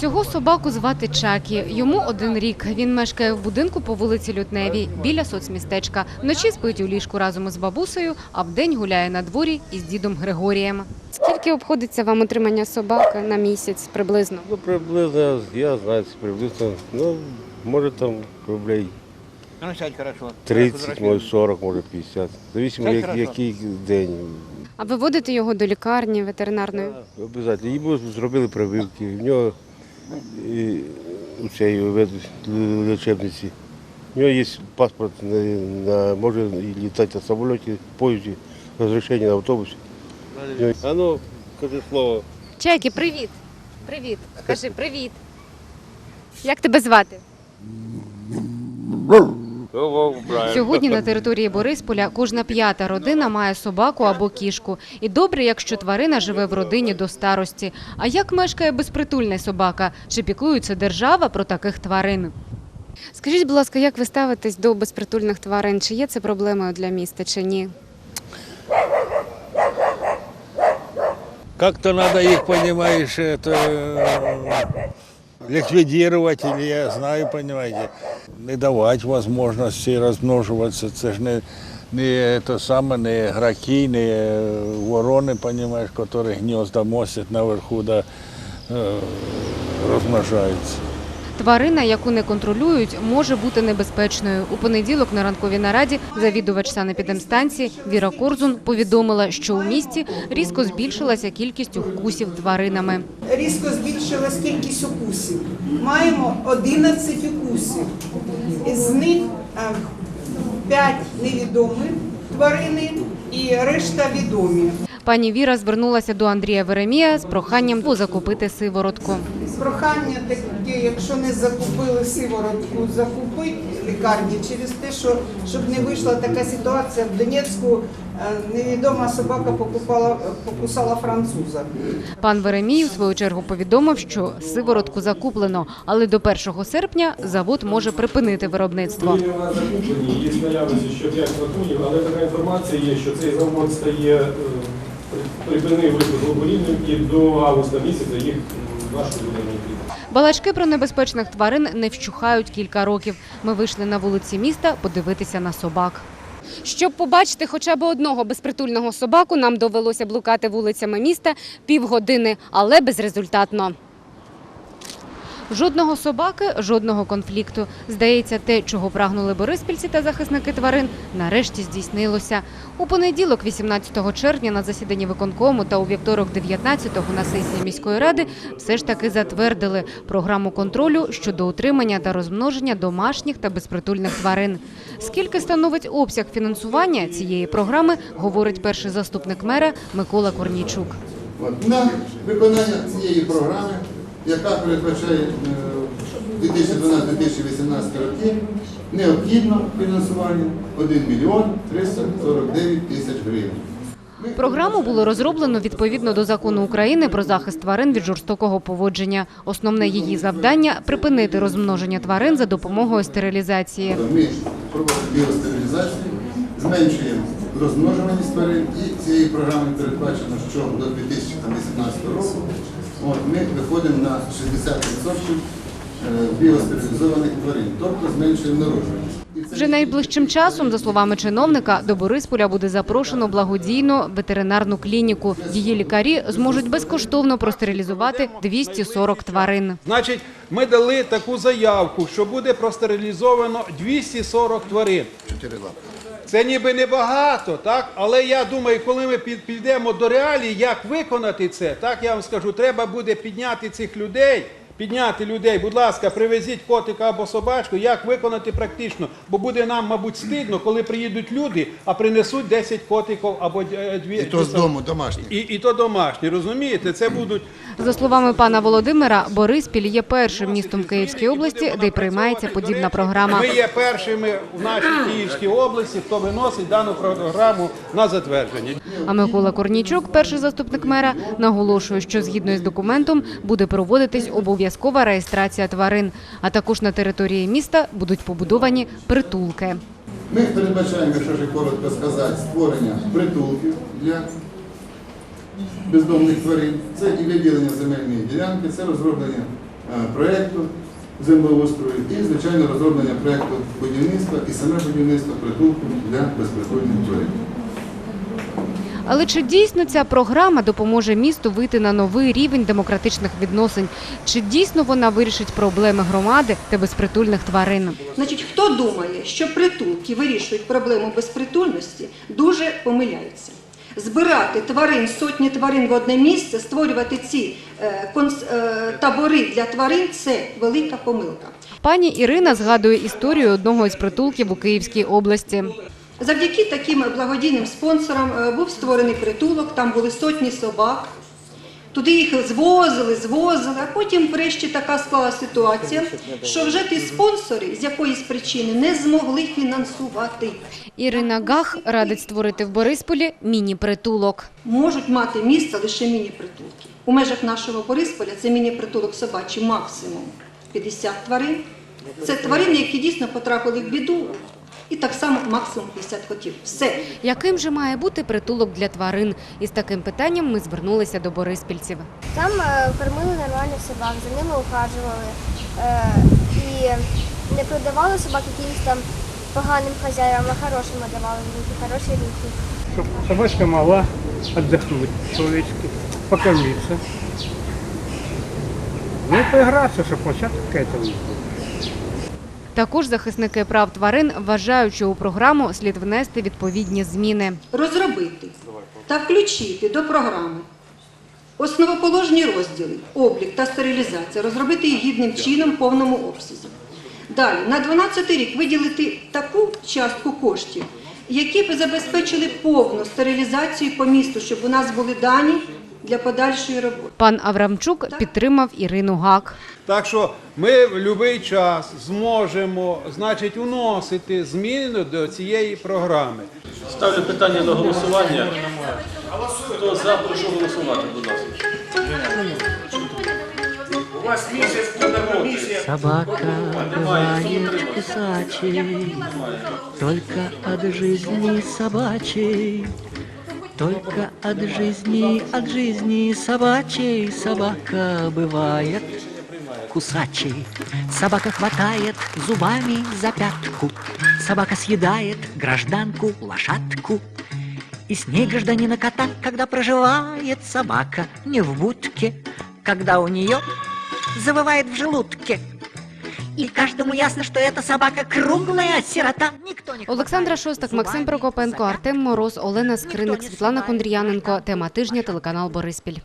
Цього собаку звати Чакі. Йому один рік. Він мешкає в будинку по вулиці Лютневій біля соцмістечка. Вночі спить у ліжку разом із бабусею, а вдень гуляє на дворі із дідом Григорієм. Скільки обходиться вам утримання собаки на місяць приблизно? Ну, приблизно, я знаю, приблизно, ну, може там рублей Ну, сядь хорошо. 30, може 40, може 50. Зависимо, як, який день. А ви водите його до лікарні ветеринарної? Обов'язково. Йому зробили прививки. В нього і, у цій лечебниці. У нього є паспорт, на, на, може літати на самоліті, поїзді, розрішення на автобусі. А ну, кажи слово. Чайки, привіт. Привіт. Кажи привіт. Як тебе звати? Сьогодні на території Борисполя кожна п'ята родина має собаку або кішку. І добре, якщо тварина живе в родині до старості. А як мешкає безпритульна собака? Чи піклується держава про таких тварин? Скажіть, будь ласка, як ви ставитесь до безпритульних тварин? Чи є це проблемою для міста, чи ні? Как-то надо их, понимаешь, это э, ликвидировать, или я знаю, понимаете, не давать возможности размноживаться. Це ж не, не то саме, не граки, не э, ворони, понимаешь, которые гнезда мостять наверху, да, э, розмножаються. Тварина, яку не контролюють, може бути небезпечною. У понеділок на ранковій нараді завідувач санепідемстанції Віра Корзун повідомила, що у місті різко збільшилася кількість укусів тваринами. різко збільшилась кількість укусів. Маємо 11 укусів. Із них 5 невідомі тварини і решта відомі. Пані Віра звернулася до Андрія Веремія з проханням закупити сиворотку. Прохання таке, якщо не закупили сиворотку, закупити лікарні через те, що щоб не вийшла така ситуація в Донецьку. е, Невідома собака покупала, покусала француза. Пан Веремій у свою чергу повідомив, що сиворотку закуплено, але до 1 серпня завод може припинити виробництво. Закуплені, є наявності ще 5 флаконів, але така інформація є, що цей завод стає е, припинив випуск глобулінів і до августа місяця їх важко буде не. Балачки про небезпечних тварин не вщухають кілька років. Ми вийшли на вулиці міста подивитися на собак. Щоб побачити хоча б одного безпритульного собаку, нам довелося блукати вулицями міста півгодини, але безрезультатно. Жодного собаки, жодного конфлікту. Здається, те, чого прагнули бориспільці та захисники тварин, нарешті здійснилося. У понеділок, 18 червня, на засіданні виконкому та у вівторок, 19-го, на сесії міської ради, все ж таки затвердили програму контролю щодо утримання та розмноження домашніх та безпритульних тварин. Скільки становить обсяг фінансування цієї програми, говорить перший заступник мера Микола Корнійчук. На виконання цієї програми, яка передбачає е, 2012-2018 роки, необхідно фінансування 1 мільйон 349 тисяч гривень. Програму було розроблено відповідно до закону України про захист тварин від жорстокого поводження. Основне її завдання припинити розмноження тварин за допомогою стерилізації. Ми проводимо біостерилізацію, зменшуємо розмножуваність тварин і цією програмою передбачено, що до 2018 року от, ми виходимо на 60% е, біостерилізованих тварин, тобто зменшуємо народжуваність. Вже найближчим часом, за словами чиновника, до Борисполя буде запрошено благодійну ветеринарну клініку. Її лікарі зможуть безкоштовно простерилізувати 240 тварин. Значить, ми дали таку заявку, що буде простерилізовано 240 тварин. Це ніби небагато, так? Але я думаю, коли ми під- підемо до реалії, як виконати це, так я вам скажу, треба буде підняти цих людей. Підняти людей, будь ласка, привезіть котика або собачку, як виконати практично. Бо буде нам, мабуть, стидно, коли приїдуть люди, а принесуть 10 котиків або е, дві. І то з дому домашніх. І, і то домашні, розумієте? Це будуть За словами пана Володимира, Бориспіль є першим містом Київської області, де й приймається подібна програма. Ми є першими в нашій Київській області, хто виносить дану програму на затвердження. А Микола Корнійчук, перший заступник мера, наголошує, що згідно із документом буде проводитись обов'язкова реєстрація тварин, а також на території міста будуть побудовані притулки. Ми передбачаємо, якщо ж коротко сказати, створення притулків для бездомних тварин, це і виділення земельної ділянки, це розроблення е, проєкту землеустрою і, звичайно, розроблення проєкту будівництва і саме будівництво притулку для безпритульних тварин. Але чи дійсно ця програма допоможе місту вийти на новий рівень демократичних відносин? Чи дійсно вона вирішить проблеми громади та безпритульних тварин? Значить, хто думає, що притулки вирішують проблему безпритульності, дуже помиляється. Збирати тварин, сотні тварин в одне місце, створювати ці е, конс- е, табори для тварин це велика помилка. Пані Ірина згадує історію одного із притулків у Київській області. Завдяки таким благодійним спонсорам е, був створений притулок, там були сотні собак. Туди їх звозили, звозили, а потім врешті така склала ситуація, що вже ті спонсори з якоїсь причини не змогли фінансувати. Ірина Гах радить створити в Борисполі міні-притулок. можуть мати місце лише міні-притулки. У межах нашого Борисполя це міні-притулок собачий максимум 50 тварин. Це тварини, які дійсно потрапили в біду, і так само максимум 50 котів. Все. Яким же має бути притулок для тварин? Із таким питанням ми звернулися до бориспільців. Там е, кормили нормальних собак, за ними ухажували е, і не продавали собак якимось там поганим хазяїнам, а хорошим давали в руки, хороші руки. чтобы собачка могла отдохнуть человечески, покормиться. Ну и поиграться, чтобы площадка какая-то у них была. Також захисники прав тварин вважають, що у програму слід внести відповідні зміни. Розробити та включити до програми основоположні розділи, облік та стерилізація, розробити їх гідним чином в повному обсязі. Далі, на 12 рік виділити таку частку коштів, які б забезпечили повну стерилізацію по місту, щоб у нас були дані для подальшої роботи. Пан Аврамчук підтримав Ірину Гак. Так що ми в будь-який час зможемо значить, уносити зміни до цієї програми. Ставлю питання на голосування. Хто за, прошу голосувати, будь ласка. Собака бывает кусачей, только от жизни собачей. Только от жизни, от жизни собачей собака бывает кусачей. Собака хватает зубами за пятку, собака съедает гражданку лошадку. И с ней гражданина кота, когда проживает собака не в будке, когда у нее завывает в желудке. И каждому ясно, что эта собака круглая сирота. Никто не Олександра Шостак, Максим Прокопенко, Артем Мороз, Олена Скриник, Світлана Кондріяненко. Тема тижня телеканал Бориспіль.